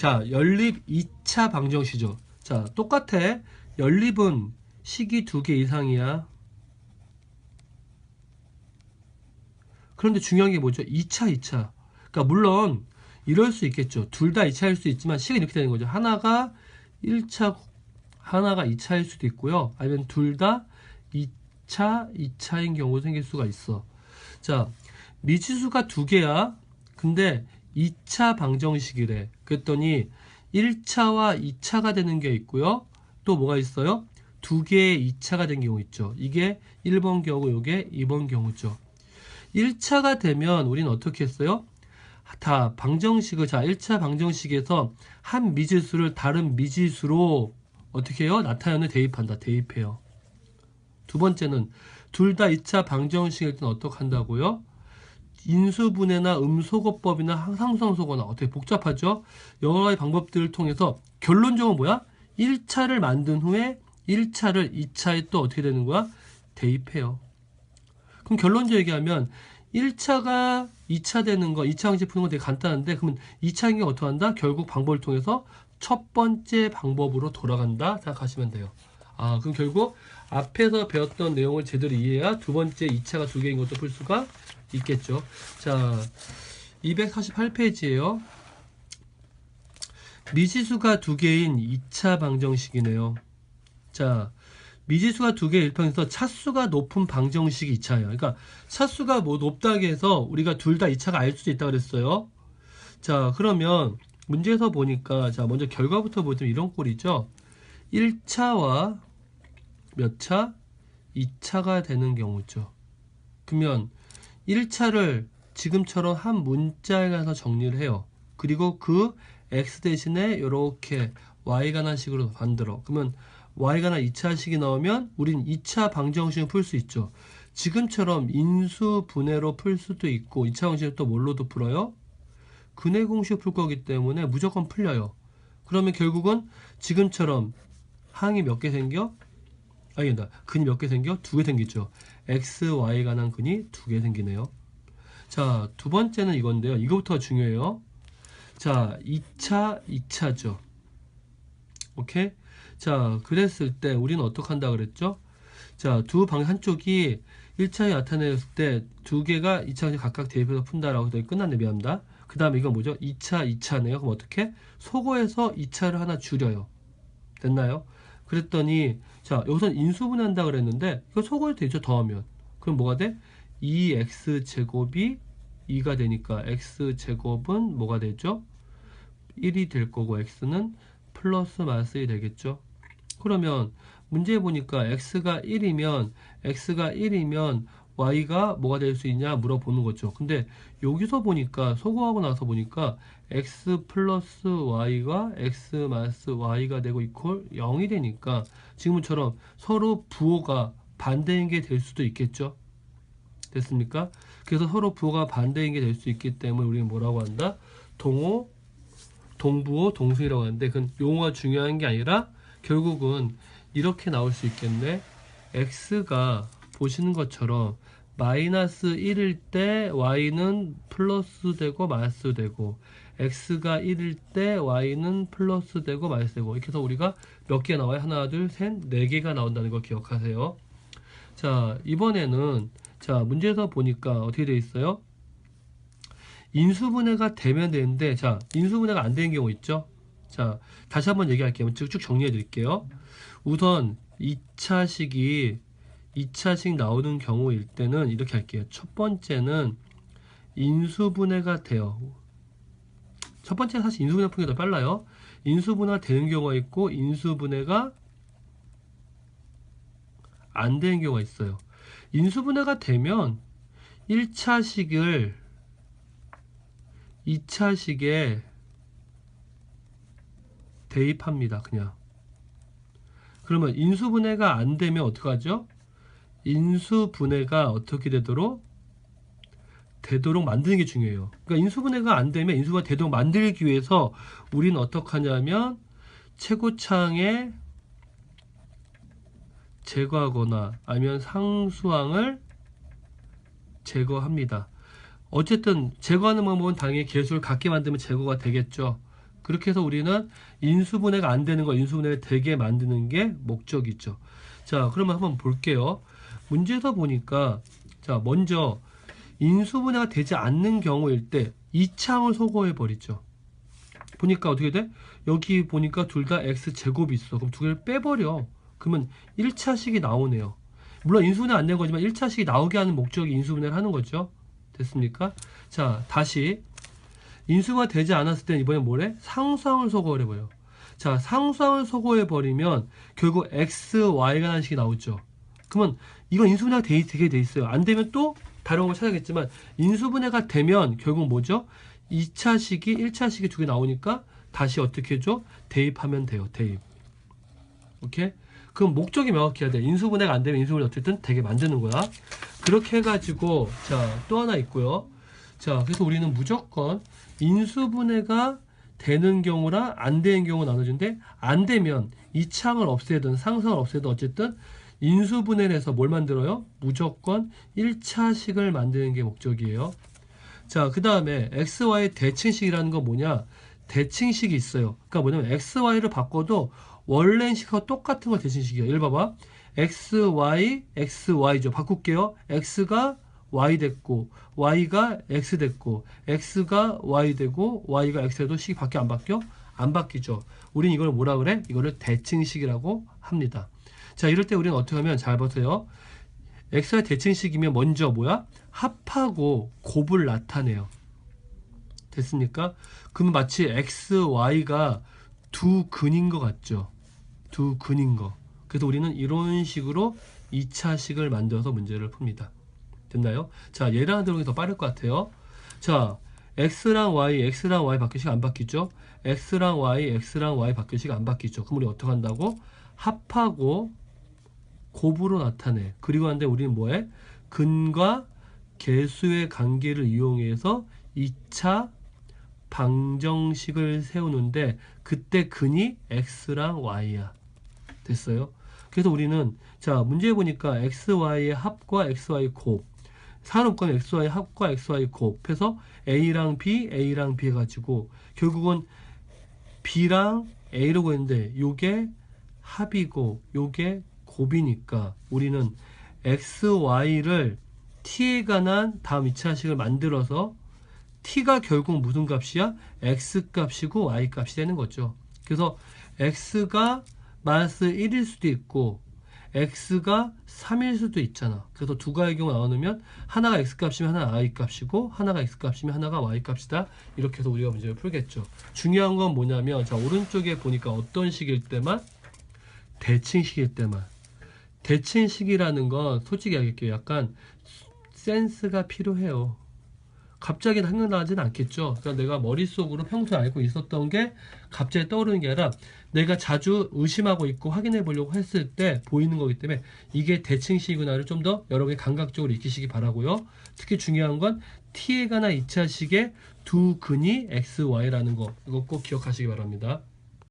자, 연립 2차 방정식이죠. 자, 똑같아. 연립은 식이 두 개 이상이야. 그런데 중요한 게 뭐죠? 2차, 2차. 그러니까 물론 이럴 수 있겠죠. 둘 다 2차일 수 있지만 식은 이렇게 되는 거죠. 하나가 1차, 하나가 2차일 수도 있고요. 아니면 둘 다 2차, 2차인 경우 생길 수가 있어. 자, 미지수가 두 개야. 근데 2차 방정식이래. 그랬더니 1차와 2차가 되는 게 있고요. 또 뭐가 있어요? 두 개의 2차가 된 경우 있죠. 이게 1번 경우, 이게 2번 경우죠. 1차가 되면 우리는 어떻게 했어요? 다 방정식을 자 1차 방정식에서 한 미지수를 다른 미지수로 어떻게 해요? 나타내는 대입한다. 대입해요. 두 번째는 둘 다 2차 방정식일 때는 어떻게 한다고요? 인수분해나 음소거법이나 항상성소거나 어떻게 복잡하죠? 여러 가지 방법들을 통해서 결론적으로 뭐야? 1차를 만든 후에 1차를 2차에 또 어떻게 되는 거야? 대입해요. 그럼 결론적으로 얘기하면 1차가 2차 되는 거, 2차 방식 푸는 거 되게 간단한데 그러면 2차 행위 어떻게 한다? 결국 방법을 통해서 첫 번째 방법으로 돌아간다 생각하시면 돼요. 아, 그럼 결국 앞에서 배웠던 내용을 제대로 이해해야 두 번째 2차가 두 개인 것도 풀 수가 있겠죠. 자, 248페이지에요. 미지수가 두 개인 2차 방정식이네요. 자, 미지수가 두 개의 일평에서 차수가 높은 방정식이 2차예요. 그러니까 차수가 뭐 높다고 해서 우리가 둘 다 2차가 알 수도 있다 그랬어요. 자, 그러면 문제에서 보니까 자, 먼저 결과부터 보면 이런 꼴이죠. 1차와 몇 차? 2차가 되는 경우죠. 그러면 1차를 지금처럼 한 문자에 가서 정리를 해요. 그리고 그 x 대신에 이렇게 y가 난 식으로 만들어. 그러면 y가 난 2차식이 나오면 우린 2차 방정식을 풀 수 있죠. 지금처럼 인수 분해로 풀 수도 있고 2차 방정식을 또 뭘로도 풀어요? 근해 공식 풀 거기 때문에 무조건 풀려요. 그러면 결국은 지금처럼 항이 몇 개 생겨? 아니다. 근이 몇 개 생겨? 두 개 생기죠. X, y가 난 근이 두 개 생기네요. 자, 두 번째는 이건데요. 이거부터 중요해요. 자, 2차, 2차죠. 오케이? 자, 그랬을 때 우리는 어떻게 한다 그랬죠? 자, 두 방 한쪽이 1차에 나타냈을 때 두 개가 2차에 각각 대입해서 푼다라고 끝났네 미안합니다. 그 다음에 이건 뭐죠? 2차, 2차네요. 그럼 어떻게? 소거해서 2차를 하나 줄여요. 됐나요? 그랬더니 자 여기선 인수분해한다 그랬는데 이거 소거해도 되죠 더하면 그럼 뭐가 돼? 2x 제곱이 2가 되니까 x 제곱은 뭐가 되죠? 1이 될 거고 x는 플러스 마이너스 1이 되겠죠 그러면 문제 보니까 x가 1이면 x가 1이면 y가 뭐가 될 수 있냐 물어보는 거죠. 근데 여기서 보니까 소거하고 나서 보니까 x 플러스 y가 x 마이너스 y가 되고 이퀄 0이 되니까 지금처럼 서로 부호가 반대인 게 될 수도 있겠죠. 됐습니까? 그래서 서로 부호가 반대인 게 될 수 있기 때문에 우리는 뭐라고 한다? 동호, 동부호, 동수이라고 하는데 그건 용어가 중요한 게 아니라 결국은 이렇게 나올 수 있겠네. x가 보시는 것처럼 마이너스 1일 때 y는 플러스 되고 마이너스 되고 x가 1일 때 y는 플러스 되고 마이너스 되고 이렇게 해서 우리가 몇 개 나와요? 하나 둘셋네 개가 나온다는 걸 기억하세요 자 이번에는 자 문제에서 보니까 어떻게 되어 있어요? 인수분해가 되면 되는데 자 인수분해가 안 되는 경우 있죠 자 다시 한번 얘기할게요 쭉 정리해 드릴게요 우선 2차식이 2차식 나오는 경우일 때는 이렇게 할게요. 첫 번째는 인수분해가 돼요. 첫 번째 사실 인수분해 푸는 게 더 빨라요. 인수분해가 되는 경우가 있고 인수분해가 안 되는 경우가 있어요. 인수분해가 되면 1차식을 2차식에 대입합니다. 그냥. 그러면 인수분해가 안 되면 어떡하죠? 인수분해가 어떻게 되도록 되도록 만드는 게 중요해요. 그러니까 인수분해가 안 되면 인수가 되도록 만들기 위해서 우리는 어떻게 하냐면 최고창에 제거하거나 아니면 상수항을 제거합니다. 어쨌든 제거하는 방법은 당연히 개수를 같게 만들면 제거가 되겠죠. 그렇게 해서 우리는 인수분해가 안 되는 거 인수분해가 되게 만드는 게 목적이죠. 자, 그러면 한번 볼게요. 문제에서 보니까 자, 먼저 인수분해가 되지 않는 경우일 때 이차항을 소거해 버리죠. 보니까 어떻게 돼? 여기 보니까 둘 다 x 제곱이 있어. 그럼 두 개를 빼버려. 그러면 1차식이 나오네요. 물론 인수분해 안 된 거지만 1차식이 나오게 하는 목적이 인수분해를 하는 거죠. 됐습니까? 자, 다시 인수가 되지 않았을 때는 이번에 뭐래? 상수항을 소거해 버려. 자, 상수항을 소거해 버리면 결국 x, y가 라는 식이 나오죠. 그러면 이건 인수분해가 돼, 되게 돼 있어요. 안 되면 또 다른 걸 찾아야겠지만 인수분해가 되면 결국 뭐죠? 2차식이 1차식이 두개 나오니까 다시 어떻게 해줘? 대입하면 돼요. 대입. 오케이? 그럼 목적이 명확해야 돼. 인수분해가 안 되면 인수분해 어쨌든 되게 만드는 거야. 그렇게 해가지고 자 또 하나 있고요. 자 그래서 우리는 무조건 인수분해가 되는 경우랑 안 되는 경우 나눠준데 안 되면 이창을 없애든 상성을 없애든 어쨌든 인수분해를 해서 뭘 만들어요? 무조건 1차식을 만드는 게 목적이에요. 자, 그 다음에 XY 대칭식이라는 건 뭐냐? 대칭식이 있어요. 그러니까 뭐냐면 XY를 바꿔도 원래 식하고 똑같은 걸 대칭식이에요. 예를 봐봐. XY, XY죠. 바꿀게요. X가 Y 됐고, Y가 X 됐고, X가 Y 되고, Y가 X 해도 식이 바뀌어 안 바뀌어? 안 바뀌죠. 우린 이걸 뭐라 그래? 이거를 대칭식이라고 합니다. 자, 이럴 때 우리는 어떻게 하면 잘 보세요. x의 대칭식이면 먼저 뭐야? 합하고 곱을 나타내요. 됐습니까? 그러면 마치 x, y가 두 근인 것 같죠? 두 근인 거. 그래서 우리는 이런 식으로 2차식을 만들어서 문제를 풉니다. 됐나요? 자, 예를 하나 들어보기 더 빠를 것 같아요. 자, x랑 y, x랑 y 바뀌식 안 바뀌죠? x랑 y, x랑 y 바뀌식 안 바뀌죠? 그럼 우리 어떻게 한다고? 합하고 곱으로 나타내. 그리고 한데 우리는 뭐해? 근과 개수의 관계를 이용해서 2차 방정식을 세우는데 그때 근이 x랑 y야. 됐어요? 그래서 우리는 자 문제 보니까 xy의 합과 xy 곱 산업권 xy 합과 xy 곱해서 a랑 b, a랑 b 해가지고 결국은 b랑 a라고 했는데 요게 합이고 요게 곱이니까 우리는 x, y를 t에 관한 다음 2차식을 만들어서 t가 결국 무슨 값이야? x 값이고 y 값이 되는 거죠. 그래서 x가 마이너스 1일 수도 있고 x가 3일 수도 있잖아. 그래서 두 가지 경우 나누면 하나가 x 값이면 하나가 y 값이고 하나가 x 값이면 하나가 y 값이다. 이렇게 해서 우리가 문제를 풀겠죠. 중요한 건 뭐냐면 자 오른쪽에 보니까 어떤 식일 때만 대칭식일 때만 대칭식이라는 건 솔직히 얘기할게요. 약간 센스가 필요해요. 갑자기 생각나지는 않겠죠. 그러니까 내가 머릿속으로 평소에 알고 있었던 게 갑자기 떠오르는 게 아니라 내가 자주 의심하고 있고 확인해 보려고 했을 때 보이는 거기 때문에 이게 대칭식이구나를 좀 더 여러분이 감각적으로 익히시기 바라고요. 특히 중요한 건 t에 관한 2차식의 두 근이 x, y라는 거 이거 꼭 기억하시기 바랍니다.